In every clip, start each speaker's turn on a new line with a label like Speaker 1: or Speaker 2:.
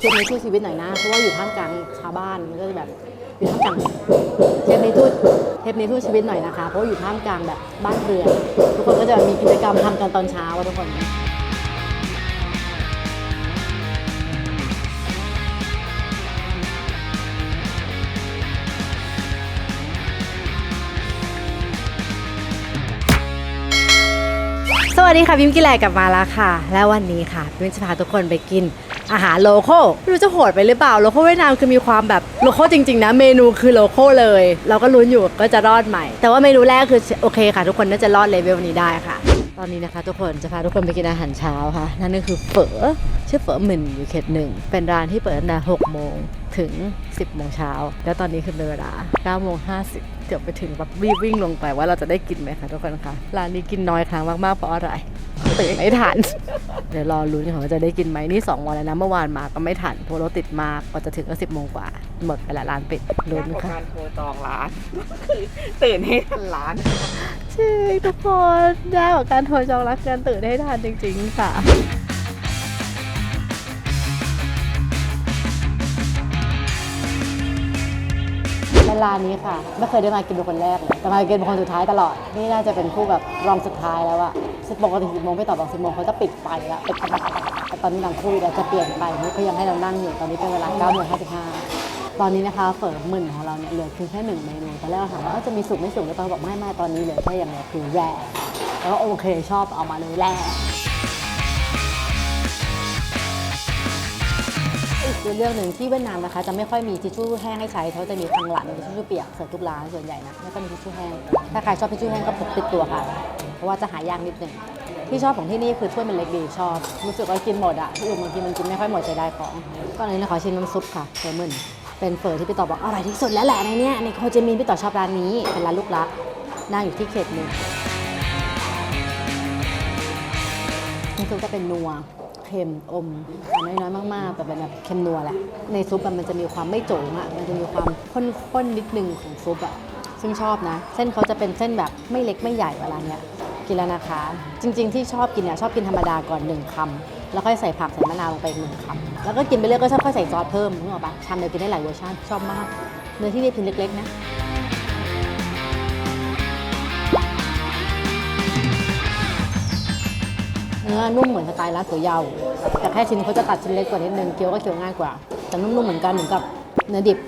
Speaker 1: เทปนี้ช่วยชีวิตหน่อยนะเพราะว่าอยู่ท่ามกลางชาวบ้านมันก็จะแบบอยู่ท่ามกลางเทปนี้ทูตเทปนี้ทูตชีวิตหน่อยนะคะเพราะว่าอยู่ท่ามกลางแบบบ้านเรือนทุกคนก็จะมีกิจกรรมทำกันตอนเช้าอะทุกคน วัสดีค่ะพิมกิแลกลับมาแล้วค่ะ และวันนี้ค่ะพิมจะพาทุกคนไปกินอาหารโลโก้ไม่รู้จะโหดไปหรือเปล่าโลโก้เวียดนามคือมีความแบบโลโก้จริงๆนะเมนูคือโลโก้เลย เราก็ลุ้นอยู่ก็จะรอดใหม่ แต่ว่าเมนูแรกคือโอเคค่ะ ทุกคนน่าจะรอดเลเวลนี้ได้ค่ะ ตอนนี้นะคะทุกคนจะพาทุกคนไปกินอาหารเช้าค่ะ นั่นก็คือเฝอชื่อเฝอหมิ่นอยู่เขตหนึ่ง เป็นร้านที่เปิดตั้งแต่6โมงถึง 10โมงเช้า แล้วตอนนี้คือเวลาเวลา9โมง50 เกือบไปถึงแบบรีบวิ่งลงไปว่าเราจะได้กินไหมคะทุกคนคะร้านนี้กินน้อยครั้งมากๆเพราะอะไร ตื่นไม่ทัน เดี๋ยวรอลุ้นค่ะว่าจะได้กินไหมนี่2วันแล้วนะเมื่อวานมาก็ไม่ทันเพราะรถติดมากกว่าจะถึงก็10โมงกว่า หมดไปละร้านปิดลุ้น
Speaker 2: ยากกว่า
Speaker 1: ค่ะ
Speaker 2: การโทรจองร้านคือตื่นให้ทันร้าน
Speaker 1: ใช่ทุกคนยากกว่าการโทรจองรักการตื่นให้ทันจริง ๆ ค่ะ เวลานี้ค่ะ ไม่เคยได้มากินเป็นคนแรกเลยแต่มากินเป็นคนสุดท้ายตลอด นี่น่าจะเป็นคู่แบบรองสุดท้ายแล้วอะสิบปกติสิบโมงไม่ต่อบอกสิบโมงเขาจะปิดไฟแล้วปิดแต่ตอนนี้กำลังคุยแล้วจะเปลี่ยนไปนี่เขายังให้เรานั่งอยู่ตอนนี้เป็นเวลา9โมง55ตอนนี้นะคะเฝอหมื่นของเราเนี่ยเหลือเพียงแค่หนึ่งเมนูตอนแรกเราถามว่าเอ้าจะมีสุกไม่สุกหรือเปล่าบอกไม่ไม่ตอนนี้เหลือแค่อย่างเดียวคือแร่แล้วก็โอเคชอบเอามาเลยแร่ อีกเรื่องหนึ่งที่เวียดนามนะคะจะไม่ค่อยมีทิชชู่แห้งให้ใช้เขาจะมีทางหลังมีทิชชู่เปียกเสิร์ฟทุกร้านส่วนใหญ่นะไม่ค่อยมีทิชชู่แห้งถ้าใครชอบทิชชู่แห้งก็พกติดตัวค่ะ เพราะว่าจะหายากนิดหนึ่งที่ชอบของที่นี่คือถ้วยมันเล็กดีชอบ รู้สึกว่ากินหมดอะที่อื่นบางทีมันกินไม่ค่อยหมดใจได้ของก็เลยนะขอชิมน้ำซุปค่ะเฟอร์มึนเป็นเฟอร์ที่พี่ต่อบอกอร่อยที่สุดแล้วแหละในเนี้ยในโฮจิมินห์พี่ต่อชอบร้านนี้เป็นร้านลูกรักนั่งอยู่ที่เขตหนึ่งน้ำซุปจะเป็นนัว เค็มอมหวานน้อยๆมากๆแต่เป็นแบบเค็มนัวแหละ ในซุปอะมันจะมีความไม่โจ๋งอะมันจะมีความข้นๆนิดนึงของซุปอะซึ่งชอบนะ เส้นเขาจะเป็นเส้นแบบไม่เล็กไม่ใหญ่เวลาเนี้ยกินแล้วนะคะ จริง ๆ ที่ชอบกินเนี่ยชอบกินธรรมดาก่อนหนึ่งคำแล้วค่อยใส่ผักใส่มะนาวลงไปอีกหนึ่งคำแล้วก็กินไปเรื่อยก็ชอบค่อยใส่ซอสเพิ่มนึกออกปะชามเดียวกินได้หลายเวอร์ชันชอบมาก เนื้อที่นี่พิมพ์เล็กๆนะ เนื้อนุ่มเหมือนสไตล์ร้านก๋วยเยาแต่แค่ชิ้นเขาจะตัดชิ้นเล็กกว่านิดนึงเคี้ยวก็เคี้ยวง่ายกว่าแต่นุ่มๆเหมือนกันเหมือนกับเนื้อดิบ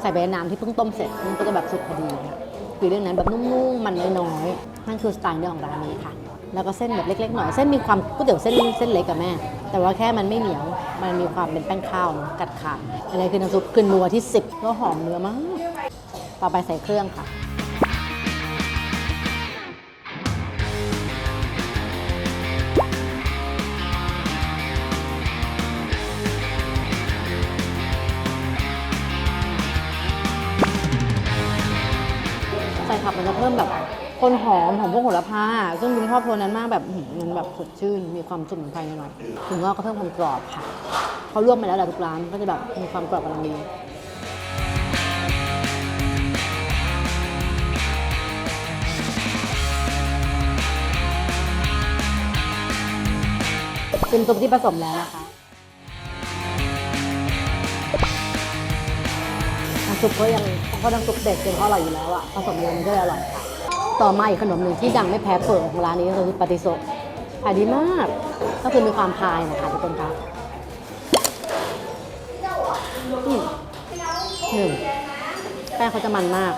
Speaker 1: ใส่ใบน้ำที่เพิ่งต้มเสร็จมันก็จะแบบสุกพอดีค่ะคือเรื่องนั้นแบบนุ่มๆมันน้อยๆนั่นคือสไตล์เนื้อของร้านนี้ค่ะ แล้วก็เส้นแบบเล็กๆหน่อยเส้นมีความก๋วยเตี๋ยวเส้นเส้นเล็กกับแม่ แต่ว่าแค่มันไม่เหนียวมันมีความเป็นแป้งข้าวกัดขาดอะไรคือน้ำซุปคือนัวที่สิบก็หอมเนื้อมากต่อไปใส่เครื่องค่ะ เพิ่มแบบคนหอมของพวกโหระพาซึ่งบินชอบตัวนั้นมากแบบมันแบบสดชื่น มีความสมุนไพรหน่อยถึงว่าก็เพิ่มความกรอบค่ะเขาลวกมาแล้วแหละทุกร้านก็จะแบบมีความกรอบกำลังดีเป็นซุปที่ผสมแล้วนะคะน้ำซุปก็ยัง เพราะน้ำซุปเด็ดจนเขาอร่อยอยู่แล้วอะผสมกันมันก็เลยอร่อยค่ะต่อมาอีกขนมหนึ่งที่ดังไม่แพ้เปิดของร้านนี้ก็คือปาติโซะขายดีมาก ก็คือมีความพายนะคะทุกคนคะหนึ่งแป้งเขาจะมันมาก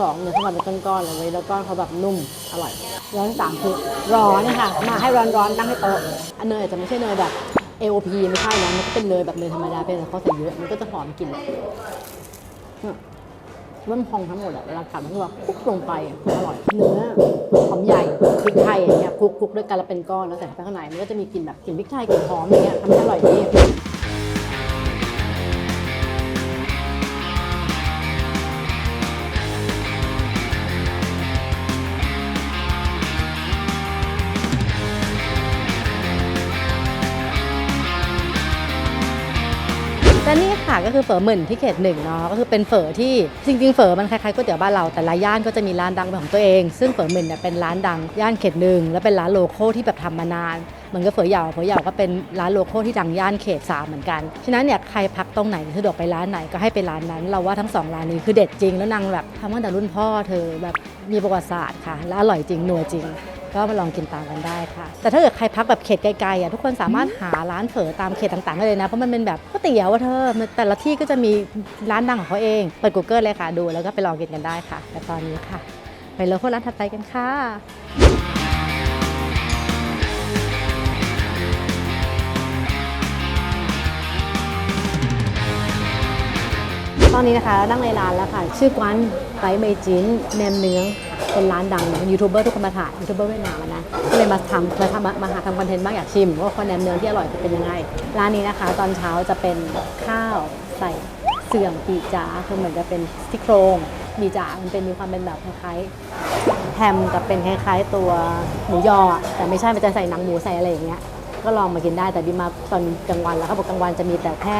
Speaker 1: สองเนื้อเขาแบบเป็นก้อนๆเลยเว้ยแล้วก้อนเขาแบบนุ่มอร่อยแล้วที่สามคือร้อนค่ะ มาให้ร้อนๆตั้งให้โต๊ะอันเนยอาจจะไม่ใช่เนยแบบ AOP ไม่ใช่นะมันก็เป็นเนยแบบเนยธรรมดาเป็นแต่เขาใส่เยอะมันก็จะหอมกลิ่น เริ่มพองทั้งหมดอะเวลากัดมันก็แบบคลุกลงไปอะอร่อยเนื้อหอมใหญ่พริกไทยอย่างเงี้ยคลุกคลุกด้วยกันแล้วเป็นก้อนแล้วใส่ข้าไปข้างในมันก็จะมีกลิ่นแบบกลิ่นพริกไทยกลิ่นหอมอย่างเงี้ยทำให้อร่อยดี ค่ะก็คือเฝอหมื่นที่เขตหนึ่งเนาะก็คือเป็นเฝอที่จริงๆเฝอมันคล้ายๆก๋วยเตี๋ยวบ้านเราแต่ละย่านก็จะมีร้านดังของตัวเอง ซึ่งเฝอหมื่นเนี่ยเป็นร้านดังย่านเขตหนึ่งและเป็นร้านโลโก้ที่แบบทำมานานเหมือนกับเฝอเหยาเฝอเหยาก็เป็นร้านโลโก้ที่ดังย่านเขตสามเหมือนกันฉะนั้นเนี่ยใครพักตรงไหนสะดวกไปร้านไหนก็ให้ไปร้านนั้น เราว่าทั้งสองร้านนี้คือเด็ดจริงแล้วนางแบบทำตั้งแต่รุ่นพ่อเธอแบบมีประวัติศาสตร์ค่ะและอร่อยจริงนัวจริง ก็มาลองกินตามกันได้ค่ะ แต่ถ้าเกิดใครพักแบบเขตไกลๆอะทุกคนสามารถหาร้านเฝอตามเขตต่างๆได้เลยนะ เพราะมันเป็นแบบก๋วยเตี๋ยวอะเธอมันแต่ละที่ก็จะมีร้านดังของเขาเอง เปิด Google เลยค่ะดู แล้วก็ไปลองกินกันได้ค่ะ แต่ตอนนี้ค่ะ ไปเลือกร้านถัดไปกันค่ะ ตอนนี้นะคะนั่งในร้านแล้วค่ะ ชื่อกวนไตเมจินแนมเนื้อเป็นร้านดังยูทูบเบอร์ทุกคนมาถ่ายยูทูบเบอร์เวียดนามนะก็เลยมาทำมาทำมาหาทำคอนเทนต์บ้างอยากชิมว่าคนแนมเนื้อที่อร่อยจะเป็นยังไง ร้านนี้นะคะ ตอนเช้าจะเป็นข้าวใส่เสื่อมปีจ๋าคือเหมือนจะเป็นซี่โครงปีจ๋ามันเป็นมีความเป็นแบบคล้ายแฮมกับเป็นคล้ายๆตัวหมูยอแต่ไม่ใช่มันจะใส่หนังหมูใส่อะไรอย่างเงี้ย ก็ลองมากินได้แต่ดีมาตอนกลางวันแล้วเขาบอกกลางวันจะมีแต่แค่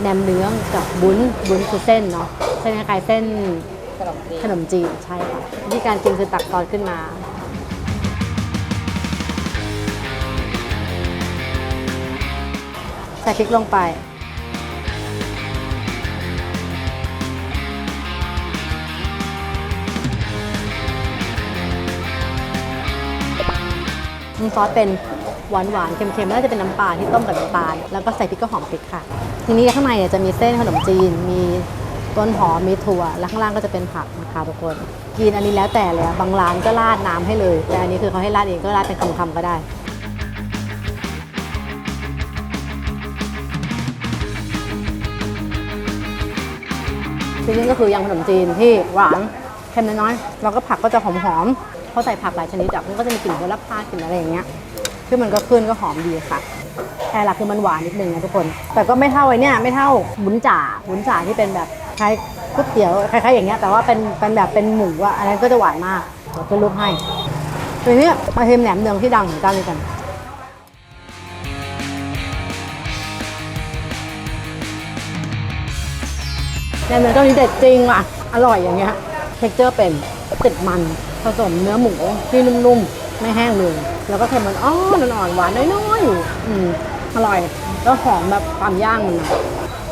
Speaker 1: แหนมเนื้อกับบุ้นบุ้นคือเส้นเนาะเส้นคล้ายๆเส้น
Speaker 2: ขนมจีน
Speaker 1: ขนมจีนใช่ค่ะวิธีการกินคือตักซอสขึ้นมาใส่พริกลงไปซอสเป็น หวานหวานเค็มๆน่าจะเป็นน้ำปลาที่ต้มกับน้ำตาลแล้วก็ใส่พริกก็หอมพริกค่ะ ทีนี้ข้างในเนี่ยจะมีเส้นขนมจีน มีต้นหอมมีถั่วแล้วข้างล่างก็จะเป็นผักนะคะทุกคนกินอันนี้แล้วแต่เลยบางร้านก็ราดน้ำให้เลย แต่อันนี้คือเขาให้ราดเองก็ราดเป็นคำๆก็ได้ทีนี้ก็คือยำขนมจีนที่หวานเค็มน้อยๆแล้วก็ผักก็จะหอมๆเขาใส่ผักหลายชนิดอะมันก็จะมีกลิ่นโหระพากลิ่นอะไรอย่างเงี้ย ซึ่มันก็ขึ้นก็หอมดีค่ะ แต่หลักคือมันหวานนิดนึงนะทุกคน แต่ก็ไม่เท่าไอ้เนี่ยไม่เท่าบุญจ่าบุญจ่าที่เป็นแบบคล้ายก๋วยเตี๋ยวคล้ายๆอย่างเงี้ยแต่ว่าเป็นเป็นแบบเป็นหมูอะอันนั้นก็จะหวานมากเดี๋ยวขึ้นรูปให้ทีนี้มาเทมแหนมเนืองที่ดังเหมือนกันเลยกันแหนมเนืองเจ้านี้เด็ดจริงว่ะอร่อยอย่างเงี้ยเท็กเจอร์เป็นติดมันผสมเนื้อหมูที่นุ่มๆ ไม่แห้งเลย แล้วก็เค็มมันอ่อนอ่อนๆหวานน้อยๆอยู่อืมอร่อย แล้วหอมแบบความย่างมันนะ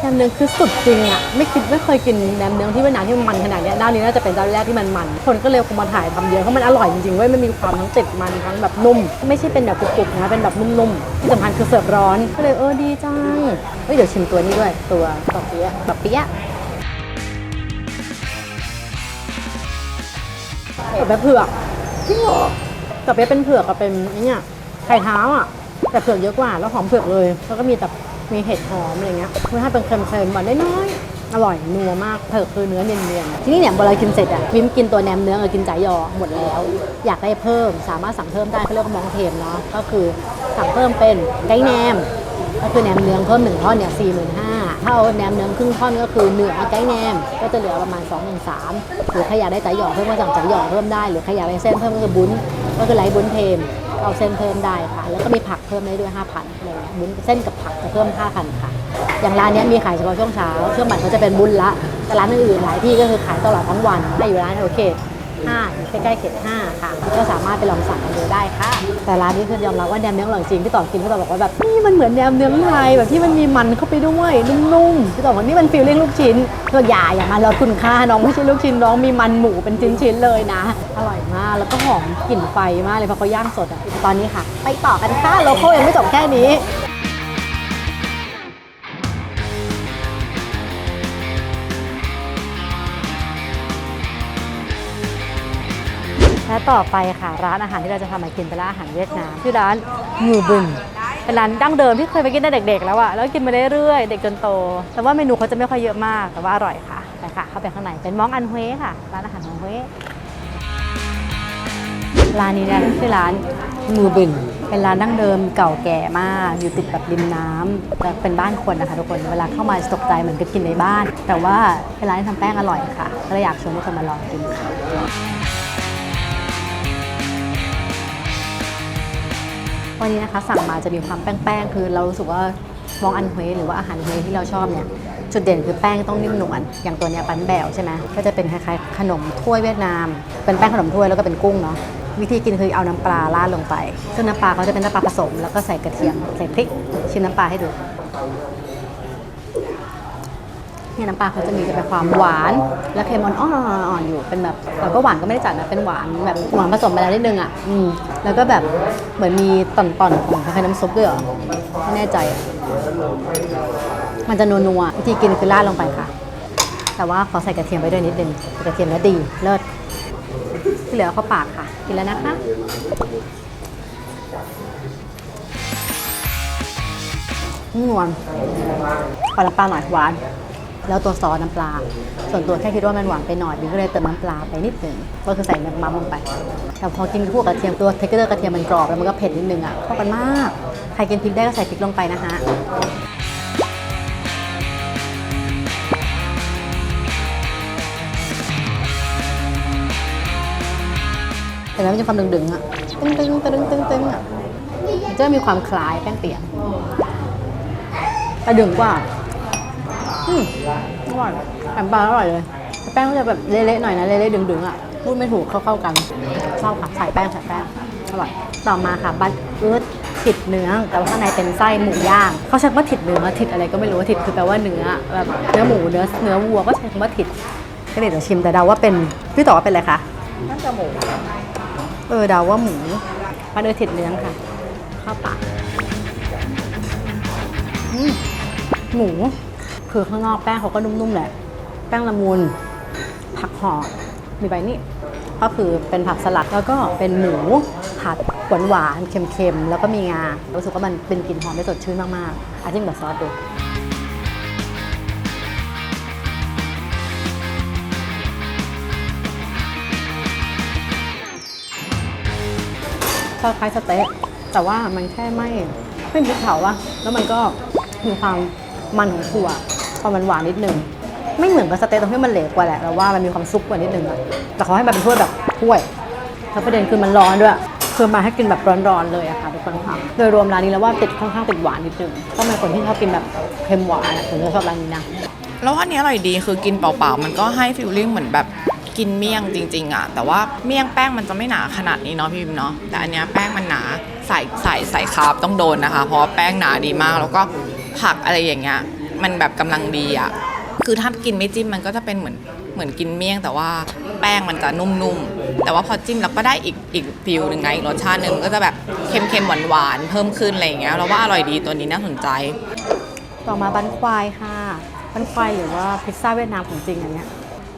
Speaker 1: แหนมเนืองคือสุดจริงอะไม่คิดไม่เคยกินแหนมเนืองที่เวียดนามที่มันมันขนาดนี้ด้านนี้น่าจะเป็นเจ้าแรกที่มันมันคนก็เลยคงมาถ่ายทำเยอะเพราะมันอร่อยจริงๆเว้ยมันมีความทั้งติดมันทั้งแบบนุ่ม ไม่ใช่เป็นแบบกรุบๆนะเป็นแบบนุ่มๆที่สำคัญคือเสิร์ฟร้อนก็เลยเออดีจังเฮ้ยเดี๋ยวชิมตัวนี้ด้วยตัวปอเปี๊ยะปอเปี๊ยะแบบเผือกจริงเหรอ กับเป๊ะเป็นเผือกกับเป็นไอ้เนี่ยไข่เท้าอะ แต่เผือกเยอะกว่า แล้วหอมเผือกเลย แล้วก็มีแต่มีเห็ดหอมอะไรเงี้ยคือให้เป็นเค็มๆหวานน้อยๆอร่อยนัวมากเผือกคือเนื้อเนียนๆที่นี่เนี่ยเวลากินเสร็จอะพิมกินตัวแหนมเนื้อกับกินจ่ายยอหมดแล้ว อยากได้เพิ่มสามารถสั่งเพิ่มได้เขาเรียกว่ามองเทมเนาะก็คือสั่งเพิ่มเป็นไก่แหนม ก็คือแหนมเนืองเพิ่มหนึ่งท่อนเนี่ยสี่หมื่นห้าถ้าเอาแหนมเนืองครึ่งท่อนก็คือเหนือไก่แหนมก็จะเหลือประมาณ2องหนึ่งสามหรือใครอยากได้จ่หยอเพิ่มก็สั่งจ่หยอเพิ่มได้หรือใครอยากได้เส้นเพิ่มก็คือบุ้นก็คือไลท์บุ้นเทมเอาเส้นเพิ่มได้ค่ะ แล้วก็มีผักเพิ่มได้ด้วยห้าพันอะไรเงี้ยบุ้นเส้นกับผักจะเพิ่มห้าพันค่ะ อย่างร้านนี้มีขายเฉพาะช่วงเช้าช่วงบ่ายเขาจะเป็นบุญละแต่ร้านอื่นๆหลายที่ก็คือขายตลอดทั้งวันถ้าอยู่ร้านโอเค ห้าอยู่ใกล้ๆเขตห้าค่ะ ก็สามารถไปลองสั่งกันดูได้ค่ะ แต่ร้านนี้คือยอมรับว่าแหนมเนื้ออร่อยจริงพี่ต่อกินพี่ต่อบอกว่าแบบนี่มันเหมือนแหนมเนื้อไทยแบบที่มันมีมันเข้าไปด้วยนุ่มๆพี่ต่อบอกนี่มันฟีลลิ่งลูกชิ้นก็อย่าอย่ามาลดคุณค่าน้องไม่ใช่ลูกชิ้นน้องมีมันหมูเป็นชิ้นๆเลยนะ อร่อยมากแล้วก็หอมกลิ่นไฟมากเลยเพราะเขาย่างสดอะตอนนี้ค่ะ ไปต่อกันค่ะโลโก้ยังไม่จบแค่นี้ และต่อไปค่ะร้านอาหารที่เราจะพามากินเป็นร้านอาหารเวียดนามชื่อร้านยูบึนเป็นร้านดั้งเดิมที่เคยไปกินตั้งเด็ก ๆ แล้วอะแล้วกินมาเรื่อยๆเด็กจนโต แต่ว่าเมนูเขาจะไม่ค่อยเยอะมากแต่ว่าอร่อยค่ะไปค่ะ เข้าไปข้างในเป็นมองอันเฮวค่ะร้านอาหารของเฮวร้านนี้นี่ชื่อร้านมูบึนเป็นร้านดั้งเดิมเก่าแก่มาก อยู่ติดกับริมน้ำแต่เป็นบ้านคนนะคะทุกคนเวลาเข้ามาตกใจเหมือนกับกินในบ้าน แต่ว่าเป็นร้านที่ทำแป้งอร่อยค่ะก็เลยอยากชวนทุกคนมาลองกินค่ะ วันนี้นะคะสั่งมาจะมีความแป้งๆ คือเรารู้สึกว่ามองอันเฮยหรือว่าอาหารเฮยที่เราชอบเนี่ยจุดเด่นคือแป้งต้องนิ่มนวลอย่างตัวเนี้ยปันแบวใช่ไหมก็จะเป็นคล้ายๆขนมถ้วยเวียดนาม เป็นแป้งขนมถ้วยแล้วก็เป็นกุ้งเนาะวิธีกินคือเอาน้ำปลาราดลงไป ซึ่งน้ำปลาเขาจะเป็นน้ำปลาผสม แล้วก็ใส่กระเทียมใส่พริกชิมน้ำปลาให้ดู เนี่ยน้ำปลาเขาจะมีจะเป็นความหวาน และเค็มอ่อนๆอยู่เป็นแบบแต่ก็หวานก็ไม่ได้จัดนะเป็นหวานแบบหวานผสมไปแล้วนิดนึงอะอืมแล้วก็แบบเหมือนมีต่อนๆของคล้ายๆน้ำซุปด้วยเหรอไม่แน่ใจอะมันจะนัวๆวิธีกินคือราดลงไปค่ะ แต่ว่าขอใส่กระเทียมไปด้วยนิดนึงกระเทียมแล้วดีเลิศที่เหลือเข้าปากค่ะ กินแล้วนะคะนวลปลาน้ำปลาหน่อยหวาน แล้วตัวซอสน้ำปลา ส่วนตัวแค่คิดว่ามันหวานไปหน่อยบิวก็เลยเติมน้ำปลาไปนิดหนึ่งก็คือใส่น้ำมันลงไป แต่พอกินคู่กับกระเทียมตัวเทคเกอร์กระเทียมมันกรอบแล้วมันก็เผ็ดนิดนึงอะเข้ากันมาก ใครกินพริกได้ก็ใส่พริกลงไปนะคะแต่แล้วมันจะความดึงๆอะตึงตึงตึงตึงตึงอะจะมีความคล้ายแป้งเปียกแต่ดึงกว่า อืมอร่อยแอมปลาอร่อยเลยแต่แป้งก็จะแบบเละๆหน่อยนะเละๆดึงๆอะพูดไม่ถูกเข้าๆกันชอบค่ะใส่แป้งใส่แป้งอร่อยต่อมาค่ะบัตเอิร์ดถิดเนื้อแต่ว่าข้างในเป็นไส้หมูย่างเขาใช้คำว่าถิดเนื้อถิดอะไรก็ไม่รู้ถิดคือแปลว่าเนื้อแบบเนื้อหมูเนื้อเนื้อวัวก็ใช้คำว่าถิดก็เดี๋ยวชิมแต่เดาว่าเป็นพี่ต่อว่าเป็นอะไรคะ
Speaker 2: น่าจะหมู
Speaker 1: เออเดาว่าหมูปลาเดือถิดเนื้อค่ะข้าวปากอืมหมู คือข้างนอกแป้งเขาก็นุ่มๆแหละ แป้งละมุน ผักหอมมีใบนี่ก็คือเป็นผักสลัดแล้วก็เป็นหมูผัดหวานหวานๆเค็มๆ แล้วก็มีงารู้สึกว่ามันเป็นกลิ่นหอมได้สดชื่นมากๆอาจิ้มกับซอสดูคล้ายๆสเต๊ะแต่ว่ามันแค่ไม่ไม่พริกเผาอะแล้วมันก็มีความมันของถั่ว ความมันหวานนิดนึง ไม่เหมือนกับสเต๊ะตรงที่มันเหลวกว่าแหละแต่ว่ามันมีความซุปกว่านิดนึงอะแต่เขาให้มาเป็นถ้วยแบบถ้วยแล้วประเด็นคือมันร้อนด้วยคือมาให้กินแบบร้อนๆเลยอะค่ะทุกคนค่ะโดยรวมร้านนี้แล้วว่าติดค่อนข้างติดหวานนิดนึงถ้าเป็นคนที่ชอบกินแบบเค็มหวานอะผมจะชอบร้านนี้นะ
Speaker 2: แล้วอันนี้อร่อยดีคือกินเปล่าๆ มันก็ให้ฟิลลิ่งเหมือนแบบกินเมี่ยงจริงๆอะแต่ว่าเมี่ยงแป้งมันจะไม่หนาขนาดนี้เนาะพี่บิมเนาะแต่อันเนี้ยแป้งมันหนาใส่ใส่ใส่คาร์บต้องโดนนะคะ เพราะแป้งหนาดีมากแล้วก็ผักอะไรอย่างเงี้ย มันแบบกำลังดีอะคือถ้ากินไม่จิ้มมันก็จะเป็นเหมือนเหมือนกินเมี่ยง แต่ว่าแป้งมันจะนุ่มๆ แต่ว่าพอจิ้มแล้วก็ได้อีกอีกฟิลหนึ่งไงอีกรสชาติหนึ่งก็จะแบบเค็มๆหวานๆเพิ่มขึ้นอะไรอย่างเงี้ยเราว่าอร่อยดีตัวนี้น่าสนใจ
Speaker 1: ต่อมาบันควายค่ะบันควายหรือว่าพิซซ่าเวียดนามของจริงอันเนี้ย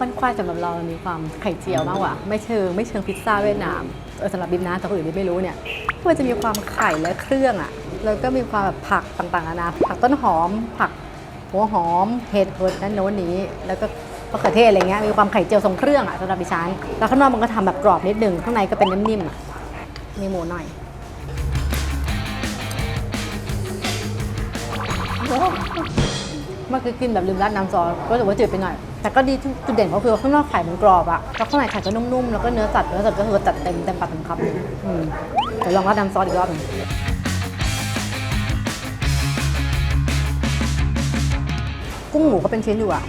Speaker 1: บันควายสำหรับเรามีความไข่เจียวมากกว่า ไม่เชิงไม่เชิงพิซซ่าเวียดนามเออสำหรับบิมนะแต่คนอื่นที่ไม่รู้เนี่ยมันจะมีความไข่และเครื่องอะแล้วก็มีความแบบผักต่างๆนานาผักต้นหอมผัก หัวหอมเห็ดเหิดนั่นโน้นนี้ แล้วก็มะเขือเทศอะไรเงี้ยมีความไข่เจียวทรงเครื่องอะสำหรับดิฉันแล้วข้างนอกมันก็ทำแบบกรอบนิดนึงข้างในก็เป็นนิ่มๆอะมีหมูหน่อยเมื่อกี้กินแบบลืมราดน้ำซอสก็รู้สึกว่าจืดไปหน่อย แต่ก็ดีจุดเด่นเขาคือข้างนอกไข่มันกรอบอะแล้วข้างในไข่ก็นุ่มๆ แล้วก็เนื้อสัตว์เนื้อสัตว์ก็คือจัดเต็มเต็มปากเต็มคำเลยอืมเดี๋ยวลองราดน้ำซอสอีกรอบหนึ่ง กุ้งหมูก็เป็นชิ้นอยู่อะ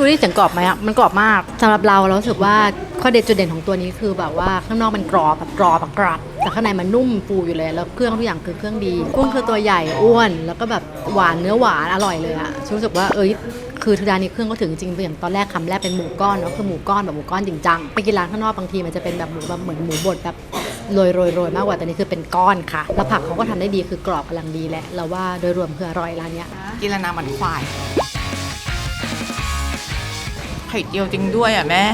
Speaker 1: ดูดิเสียงกรอบไหมอะมันกรอบมากสำหรับเราเรารู้สึกว่าข้อเด็ดจุดเด่นของตัวนี้คือแบบว่าข้างนอกมันกรอบแบบกรอบแบบกรอบแต่ข้างในมันนุ่มฟูอยู่เลย แล้วเครื่องทุกอย่างคือเครื่องดีกุ้งคือตัวใหญ่อ้วน แล้วก็แบบหวานเนื้อหวานอร่อยเลยอะรู้สึกว่าเอ้ย คือทุกร้านนี้เครื่องก็ถึงจริงๆอย่างตอนแรกคำแรกเป็นหมูก้อนเนาะคือหมูก้อนแบบหมูก้อนจริงจังไปกินร้านข้างนอกบางทีมันจะเป็นแบบหมูแบบเหมือนหมูบดแบบโรยโรยโรยมากกว่าแต่นี่คือเป็นก้อนค่ะ แล้วผักเขาก็ทำได้ดีคือกรอบกำลังดีแหละเราว่าโดยรวมคืออร่อยร้านเนี้ย
Speaker 2: กินแล้วน้ำมันควายไข่เจียวจริงด้วยอะแม่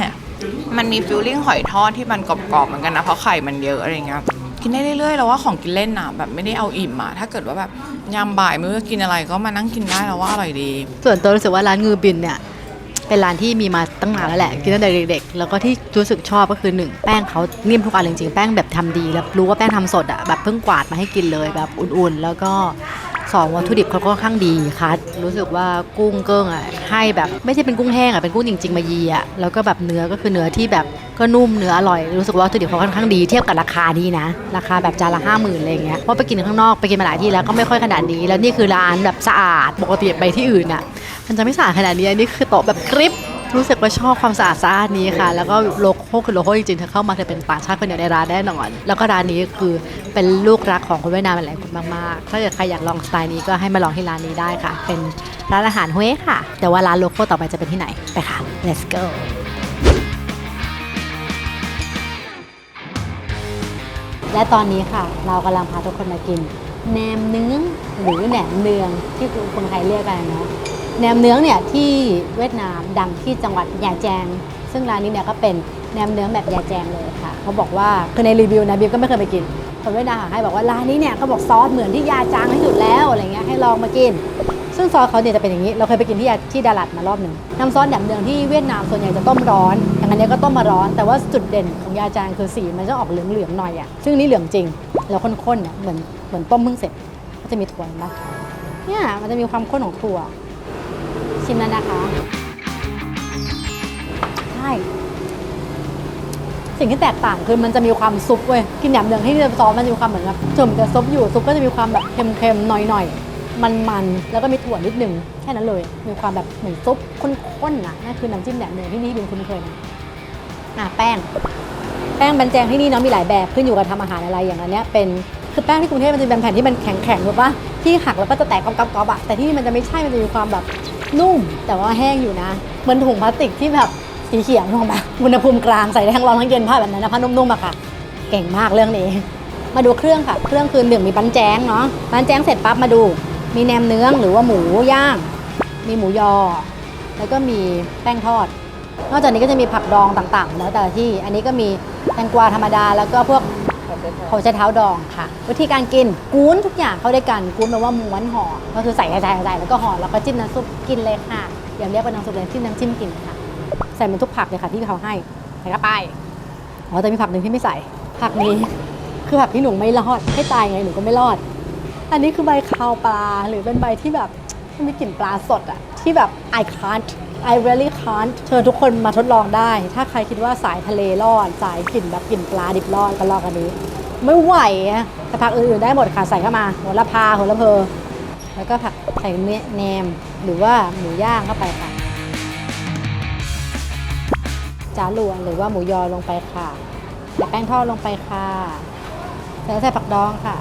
Speaker 2: มันมีฟิลลิ่งหอยทอดที่มันกรอบๆเหมือนกันนะ เพราะไข่มันเยอะอะไรเงี้ย กินได้เรื่อยๆ แล้วว่าของกินเล่นนะแบบไม่ได้เอาอิ่มอะถ้าเกิดว่าแบบยามบ่ายไม่รู้จะกินอะไรก็มานั่งกินได้แล้วว่าอร่อยดี
Speaker 1: ส่วนตัวรู้สึกว่าร้านงือบินเนี่ยเป็นร้านที่มีมาตั้งนานแล้วแหละ กินตั้งแต่เด็กๆ แล้วก็ที่รู้สึกชอบก็คือหนึ่งแป้งเขานิ่มทุกอันจริงๆ แป้งแบบทำดี แล้วรู้ว่าแป้งทำสดอะแบบเพิ่งกวาดมาให้กินเลยแบบอุ่นๆ แล้วก็ สองวัตถุดิบเขาค่อนข้างดีค่ะรู้สึกว่ากุ้งเกิ้งอะให้แบบไม่ใช่เป็นกุ้งแห้งอะเป็นกุ้งจริงๆมายีอะแล้วก็แบบเนื้อก็คือเนื้อที่แบบก็นุ่มเนื้ออร่อยรู้สึกว่าวัตถุดิบเขาค่อนข้างดีเทียบกับราคานี้นะ ราคาแบบจานละห้าหมื่นอะไรเงี้ยเพราะไปกินข้างนอกไปกินมาหลายที่แล้วก็ไม่ค่อยขนาดนี้ แล้วนี่คือร้านแบบสะอาดปกติไปที่อื่นอะมันจะไม่สะอาดขนาดนี้นนี้คือโต๊ะแบบกริป รู้สึกว่าชอบความสะอาดสะอาดนี้ค่ะ แล้วก็โลโก้คือโลโก้จริงๆเธอเข้ามาเธอเป็นต่างชาติคนเดียวในร้านแน่นอน แล้วก็ร้านนี้คือเป็นลูกรักของคนเวียดนามหลายคนมากๆ ถ้าเกิดใครอยากลองสไตล์นี้ก็ให้มาลองที่ร้านนี้ได้ค่ะ เป็นร้านอาหารเฮวยค่ะ แต่ว่าร้านโลโก้ต่อไปจะเป็นที่ไหนไปค่ะ let's go และตอนนี้ค่ะ เรากำลังพาทุกคนมากินแหนมเนื้อหรือแหนมเนืองที่คนไทยเรียกกันเนาะ แหนมเนื้อเนี่ยที่เวียดนามดังที่จังหวัดยาแจง ซึ่งร้านนี้เนี่ยก็เป็นแหนมเนื้อแบบยาแจงเลยค่ะเขาบอกว่าคือในรีวิวนะบิวก็ไม่เคยไปกินคนเวียดนามให้บอกว่าร้านนี้เนี่ยเขาบอกซอสเหมือนที่ยาจางที่สุดแล้วอะไรเงี้ยให้ลองมากิน ซึ่งซอสเขาเนี่ยจะเป็นอย่างนี้ เราเคยไปกินที่ที่ดาลัดมารอบหนึ่งน้ำซอสแหนมเนืองที่เวียดนามส่วนใหญ่จะต้มร้อนอย่างอันนี้ก็ต้มมาร้อน แต่ว่าจุดเด่นของยาจางคือสีมันจะออกเหลืองๆหน่อยอะซึ่งนี่เหลืองจริงแล้วข้นๆเนี่ยเหมือนเหมือนต้มเพิ่งเสร็จก็จะมีถั่วนะเนี่ยมันจะมีความข้นของถั่ว ชิมแล้วนะคะ ใช่ สิ่งที่แตกต่างคือมันจะมีความซุปเว้ย กินแหนมเนืองที่ซอสมันจะมีความเหมือนแบบจุ่มกับซุปอยู่ ซุปก็จะมีความแบบเค็มๆ หน่อยๆ มันๆ แล้วก็มีถั่วนิดนึง แค่นั้นเลย มีความแบบเหมือนซุปข้นๆนะนั่นคือน้ำจิ้มแหนมเนืองที่นี่เป็นคุ้นเคยนะอะแป้ง แป้งบรรแจงที่นี่เนาะมีหลายแบบขึ้นอยู่กับทำอาหารอะไรอย่างอันเนี้ยเป็นคือแป้งที่กรุงเทพมันจะเป็นแผ่นที่มันแข็งๆถูกปะที่หักแล้วก็จะแตกกรอบๆๆอะแต่ที่นี่มันจะไม่ใช่ มันจะมีความแบบ นุ่มแต่ว่าแห้งอยู่นะเหมือนถุงพลาสติกที่แบบสีเขียวถูกปะอุณหภูมิกลางใส่ได้ทั้งร้อนทั้งเย็นผ้าแบบนั้นนะผ้านุ่มๆอะค่ะ เก่งมากเรื่องนี้ มาดูเครื่องค่ะ เครื่องคือหนึ่งมีบันแจ้งเนาะบันแจ้งเสร็จปั๊บมาดู มีแหนมเนื้อหรือว่าหมูย่าง มีหมูยอ แล้วก็มีแป้งทอด นอกจากนี้ก็จะมีผักดองต่างๆ แล้วแต่ที่ อันนี้ก็มีแตงกวาธรรมดาแล้วก็พวก หัวไชเท้าดองค่ะ วิธีการกินกุ้นทุกอย่างเข้าด้วยกันกุ้นแปลว่าม้วนห่อก็คือใส่ใส่ใส่ใส่แล้วก็ห่อแล้วก็จิ้มน้ำซุปกินเลยค่ะอย่าเรียกว่าน้ำซุปเลยจิ้มน้ำจิ้มกินค่ะ ใส่มันทุกผักเลยค่ะที่เขาให้ใส่เข้าไปอ๋อแต่มีผักหนึ่งที่ไม่ใส่ ผักนี้คือผักที่หนูไม่รอดให้ตายไงหนูก็ไม่รอด อันนี้คือใบคาวปลาหรือเป็นใบที่แบบมันมีกลิ่นปลาสดอะที่แบบ I can't I really can't เชิญทุกคนมาทดลองได้ ถ้าใครคิดว่าสายทะเลรอด สายกลิ่นแบบกลิ่นปลาดิบรอดก็ลองอันนี้ ไม่ไหวอะแต่ผักอื่นๆได้หมดค่ะ ใส่เข้ามาโหระพาโหระเพอแล้วก็ผักใส่เนื้อแหนม หรือว่าหมูย่างเข้าไปค่ะจาลวนหรือว่าหมูยอลงไปค่ะใส่แป้งทอดลงไปค่ะแล้วใส่ผักดองค่ะ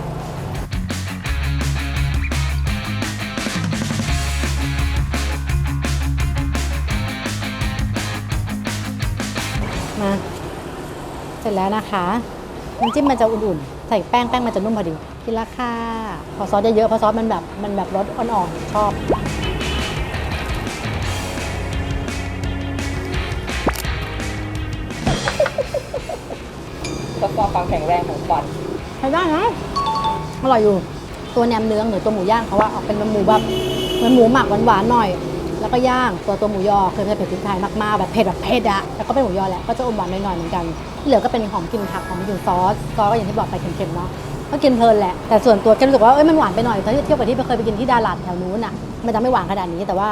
Speaker 1: มาเสร็จแล้วนะคะน้ำจิ้มมันจะอุ่นๆ ใส่แป้งแป้งมันจะนุ่มพอดีกินละค่ะขอซอสเยอะๆเพราะซอสมันแบบมันแบบรสอ่อนๆ ชอบ
Speaker 2: ทดสอบความแข็งแรงของฟัน
Speaker 1: ใช้ได้นะอร่อยอยู่ ตัวแหนมเนื้องหรือตัวหมูย่างเขาว่าออกเป็นหมูแบบเหมือนหมูหมักหวานๆหน่อย แล้วก็ย่างตัวตัวหมูยอคือจะเผ็ดพริกไทยมากๆแบบเผ็ดแบบเผ็ดอะแล้วก็เป็นหมูยอแหละก็จะอมหวานหน่อยๆเหมือนกันที่เหลือก็เป็นหอมกลิ่นผักหอมกลิ่นซอสซอสก็อย่างที่บอกไปเค็มๆเนาะก็กินเพลินแหละแต่ส่วนตัวแกรู้สึกว่าเอ้ยมันหวานไปหน่อยถ้าเทียบกับที่เคยไปกินที่ดาลัดแถวนู้นอะมันจะไม่หวานขนาดนี้แต่ว่า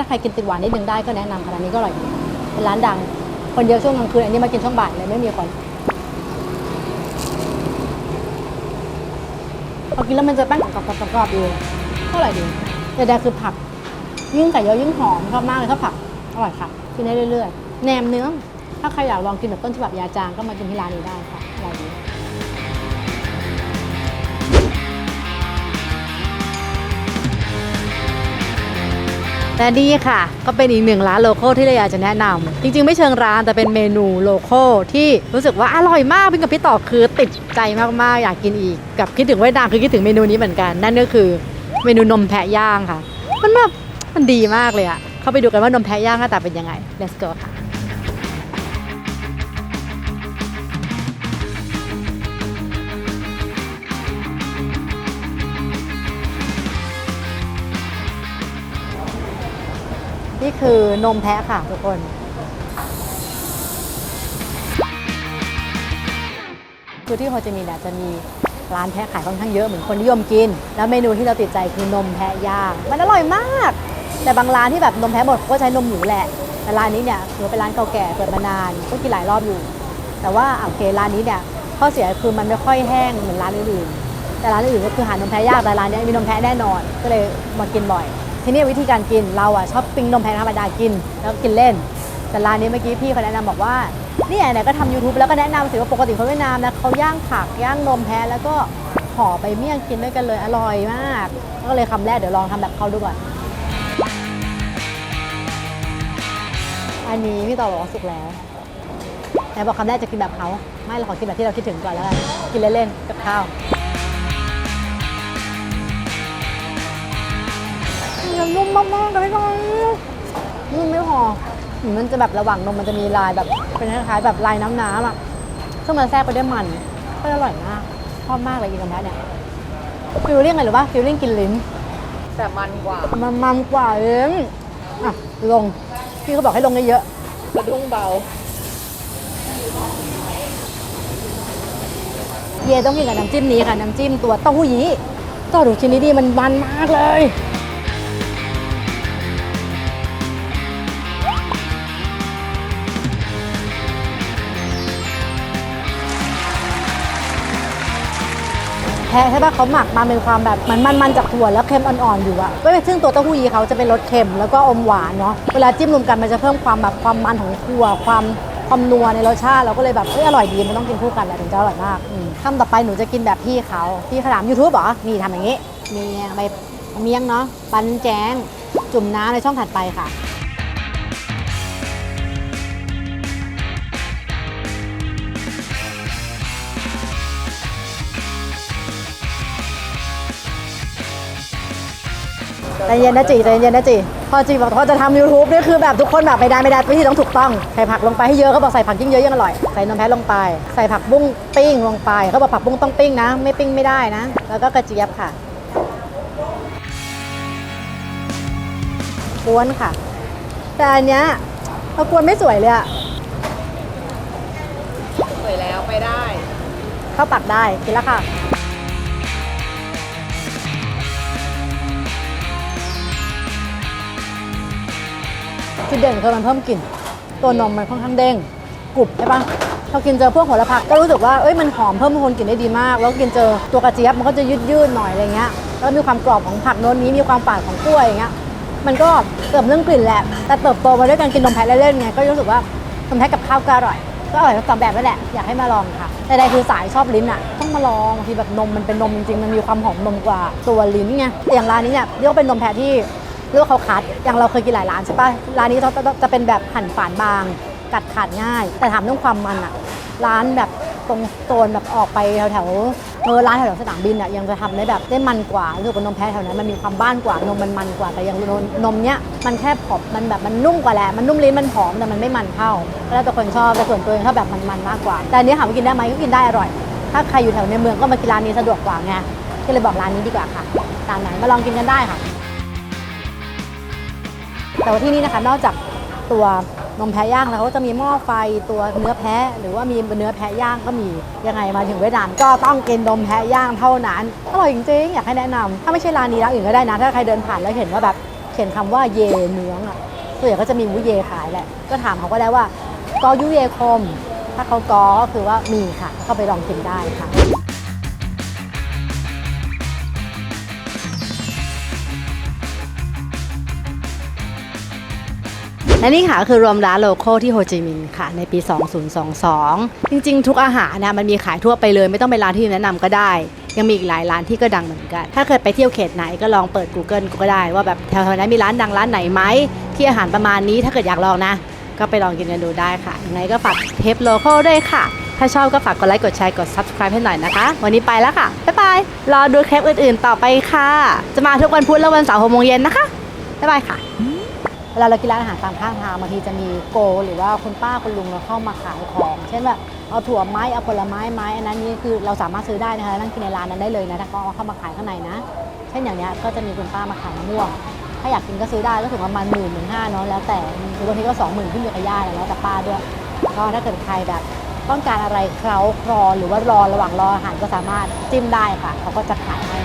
Speaker 1: ถ้าใครกินติดหวานนิดนึงได้ก็แนะนำขนาดนี้ก็อร่อยเป็นร้านดัง คนเยอะช่วงกลางคืนอันนี้มากินช่วงบ่ายเลยไม่มีคนพอกินแล้วมันจะแป้งกรอบๆกรอบๆอยู่ก็อร่อยดีแต่แดงคือผัก ยิ่งไก่เยอะยิ่งหอมชอบมากเลยถ้าผักอร่อยค่ะกินได้เรื่อยๆแหนมเนื้อถ้าใครอยากลองกินแบบต้นฉบับยาจางก็มากินที่ร้านนี้ได้ค่ะอร่อยดีและนี่ค่ะ ก็เป็นอีกหนึ่งร้านโลโก้ที่เราอยากจะแนะนำจริงๆ ไม่เชิงร้านแต่เป็นเมนูโลโก้ที่รู้สึกว่าอร่อยมากพี่กับพี่ต่อคือติดใจมากๆ อยากกินอีก กับคิดถึงเวียดนามคือคิดถึงเมนูนี้เหมือนกัน นั่นก็คือเมนูนมแพะย่างค่ะ มันแบบ มันดีมากเลยอะเข้าไปดูกันว่านมแพะย่างหน้าตาเป็นยังไง let's go ค่ะนี่คือนมแพะค่ะทุกคน คือที่โฮจิมินห์เนี่ยจะมีร้านแพะขายค่อนข้างเยอะเหมือนคนนิยมกิน แล้วเมนูที่เราติดใจคือนมแพะย่าง มันอร่อยมาก แต่บางร้านที่แบบนมแพะหมดเขาก็ใช้นมหมูแหละ แต่ร้านนี้เนี่ยถือเป็นร้านเก่าแก่เปิดมานานก็กินหลายรอบอยู่ แต่ว่าโอเคร้านนี้เนี่ยข้อเสียคือมันไม่ค่อยแห้งเหมือนร้านอื่นๆแต่ร้านอื่นก็คือหานมแพะยากแต่ร้านนี้มีนมแพะแน่นอน ก็เลยมากินบ่อย ทีนี้วิธีการกินเราอะชอบปิ้งนมแพะธรรมดากิน แล้วกินเล่น แต่ร้านนี้เมื่อกี้พี่เขาแนะนำบอกว่าเนี่ยไหนก็ทำ YouTube แล้วก็แนะนำสิว่าปกติคนเวียดนามนะเขาย่างผักย่างนมแพะแล้วก็ห่อไปเมี่ยงกินด้วยกันเลยอร่อยมาก ก็เลยคำแรกเดี๋ยวลองทำแบบเขาดูก่อน อันนี้พี่ต่อบอกว่าสุกแล้วไหนบอกคำแรกจะกินแบบเขาไม่เราขอกินแบบที่เราคิดถึงก่อนแล้วกันกินเล่นๆกับข้าวมันนุ่มมากๆเลยพี่บอลนุ่มไม่พอเหมือนมันจะแบบระหว่างนมมันจะมีลายแบบเป็นคล้ายๆแบบลายน้ำๆอะซึ่งมันแทรกไปด้วยมันก็อร่อยมากชอบมากเลยกินกับแพะเนี่ยฟิลลิ่งอะไรหรือว่าฟิลลิ่งกินลิ้น
Speaker 2: แต่มันกว่า
Speaker 1: มันมันกว่าเองอะลง พี่เขาบอกให้ลงเยอะ
Speaker 2: กระดุ้งเบา
Speaker 1: ๆเย่ต้องกินกับน้ำจิ้มนี้ค่ะ น้ำจิ้มตัวเต้าหู้ยี้ต่อดูชิ้นนี้ดีมันมันมากเลย แพ้ใช่ปะเขาหมักมาเป็นความแบบมันมันมันจากถั่วแล้วเค็มอ่อนๆอยู่อะก็นซึ่งตัวเต้าหู้ยี้เขาจะเป็นรสเค็มแล้วก็อมหวานเนาะเวลาจิ้มรวมกันมันจะเพิ่มความแบบความมันของถั่วความความนัวในรสชาติเราก็เลยแบบเอ้ยอร่อยดีมันต้องกินคู่กันแหละถึงจะอร่อยมากอืมคำต่อไปหนูจะกินแบบพี่เขาพี่ขาถาม YouTube เหรอนี่ทำอย่างนี้มีใบเมียงเนาะปันแจงจุ่มน้ำในช่องถัดไปค่ะ ใจเย็นนะจีใจเย็นนะจีพอจีบอกเขาจะทำ YouTube นี่คือแบบทุกคนแบบไม่ได้ไม่ได้วิธีต้องถูกต้อง ใส่ผักลงไปให้เยอะเขาบอกใส่ผักยิ่งเยอะยิ่งอร่อย ใส่นมแพะลงไป ใส่ผักบุ้งปิ้งลงไปเขาบอกผักบุ้งต้องปิ้งนะ ไม่ปิ้งไม่ได้นะ แล้วก็กระเจี๊ยบค่ะกวนค่ะ แต่อันเนี้ยเรากวนไม่สวยเลยอะ
Speaker 2: สวยแล้วไปได้
Speaker 1: เข้าปักได้กินแล้วค่ะ จุดเด่นคือมันเพิ่มกลิ่น ตัวนมมันค่อนข้างเด้งกรุบใช่ปะพอกินเจอพวกโหัวละพักก็รู้สึกว่าเอ้ยมันหอมเพิ่มคนกลิ่นได้ดีมาก แล้วกินเจอตัวกระเจี๊ยบมันก็จะยืดยืดๆหน่อยอะไรเงี้ยแล้วมีความกรอบของผักโน้นนี้มีความฝาดของกล้วยอย่างเงี้ยมันก็เติมเรื่องกลิ่นแหละ แต่เติบโตมาด้วยการกินนมแพะเล่นๆไงก็รู้สึกว่านมแพะกับข้าวก็อร่อย ก็อร่อยทั้งสองแบบนั่นแหละอยากให้มาลองค่ะแต่ใดคือสายชอบลิ้นอะต้องมาลองบางทีแบบนมมันเป็นนมจริงๆมันมีความหอมนมกว่าตัวลิ้นไงแต่อย่างร้านนี้เนี่ยเรียกว่าเป็นนมแพะที่ เรียกว่าเขาคัดอย่างเราเคยกินหลายร้านใช่ปะร้านนี้เขาจะจะเป็นแบบหั่นฝานบาง กัดขาดง่าย แต่ถามเรื่องความมันอะร้านแบบตรงโซนแบบออกไปแถวแถวเออร้านแถวสนามบินอะยังจะทำได้แบบได้มันกว่ารู้สึกว่านมแพะแถวนั้นมันมีความบ้านกว่านมมันมันกว่าแต่อย่างนมนมเนี้ยมันแค่ผอมมันแบบมันนุ่มกว่าแหละมันนุ่มลิ้นมันหอมแต่มันไม่มันเท่าแล้วแต่คนชอบแต่ส่วนตัวเองชอบแบบมันๆมากกว่า แต่อันนี้ถามว่ากินได้ไหมก็กินได้อร่อย ถ้าใครอยู่แถวในเมืองก็มากินร้านนี้สะดวกกว่าไงก็เลยบอกร้านนี้ดีกว่าค่ะตามนั้นมาลองกินกันได้ค่ะ แต่ว่าที่นี่นะคะนอกจากตัวนมแพะย่างแล้วเขาก็จะมีหม้อไฟตัวเนื้อแพะหรือว่ามีเนื้อแพะย่างก็มียังไงมาถึงเวียดนามก็ต้องกินนมแพะย่างเท่านั้นอร่อยจริงๆอยากให้แนะนำถ้าไม่ใช่ร้านนี้ร้านอื่นก็ได้นะ ถ้าใครเดินผ่านแล้วเห็นว่าแบบเขียนคำว่าเยเนื้องอะส่วนใหญ่ก็จะมีวุ้เยขายแหละก็ถามเขาก็ได้ว่ากอยุเยคม ถ้าเขากอก็คือว่ามีค่ะก็ไปลองกินได้ค่ะ และนี่ค่ะก็คือรวมร้านโลโก้ที่โฮจิมินห์ค่ะในปี 2022 จริง ๆ ทุกอาหารนะมันมีขายทั่วไปเลย ไม่ต้องเป็นร้านที่แนะนำก็ได้ ยังมีอีกหลายร้านที่ก็ดังเหมือนกัน ถ้าเคยไปเที่ยวเขตไหนก็ลองเปิด Google ก็ได้ ว่าแบบแถวๆนั้นมีร้านดังร้านไหนไหมที่อาหารประมาณนี้ถ้าเกิดอยากลองนะ ก็ไปลองกินกันดูได้ค่ะยังไงก็ฝากเทปโลโก้ด้วยค่ะถ้าชอบก็ฝากกดไลค์กดแชร์กด subscribe ให้หน่อยนะคะ วันนี้ไปแล้วค่ะ บ๊ายบาย รอดูคลิปอื่นๆต่อไปค่ะ จะมาทุกวันพุธและวันเสาร์หกโมงเย็นนะคะ บ๊ายบายค่ะ เวลาเรากินร้านอาหารตามข้างทางบางทีจะมีโก หรือว่าคุณป้าคุณลุงเราเข้ามาขายของเช่นแบบเอาถั่วไม้เอาผลไม้ไม้อันนั้นนี่คือเราสามารถซื้อได้นะคะนั่งกินในร้านนั้นได้เลยนะถ้าเขาเอาเข้ามาขายข้างในนะ เช่นอย่างเนี้ยก็จะมีคุณป้ามาขายมะม่วงถ้าอยากกินก็ซื้อได้ก็ถึงประมาณหมื่นหนึ่งห้าเนาะแล้วแต่หรือบางทีก็สองหมื่นขึ้นอยู่กับย่าแล้วแต่ป้าด้วยก็ถ้าเกิดใครแบบต้องการอะไรเคล้าคลอหรือว่ารอระหว่างรออาหารก็สามารถจิ้มได้ค่ะเขาก็จะขายให้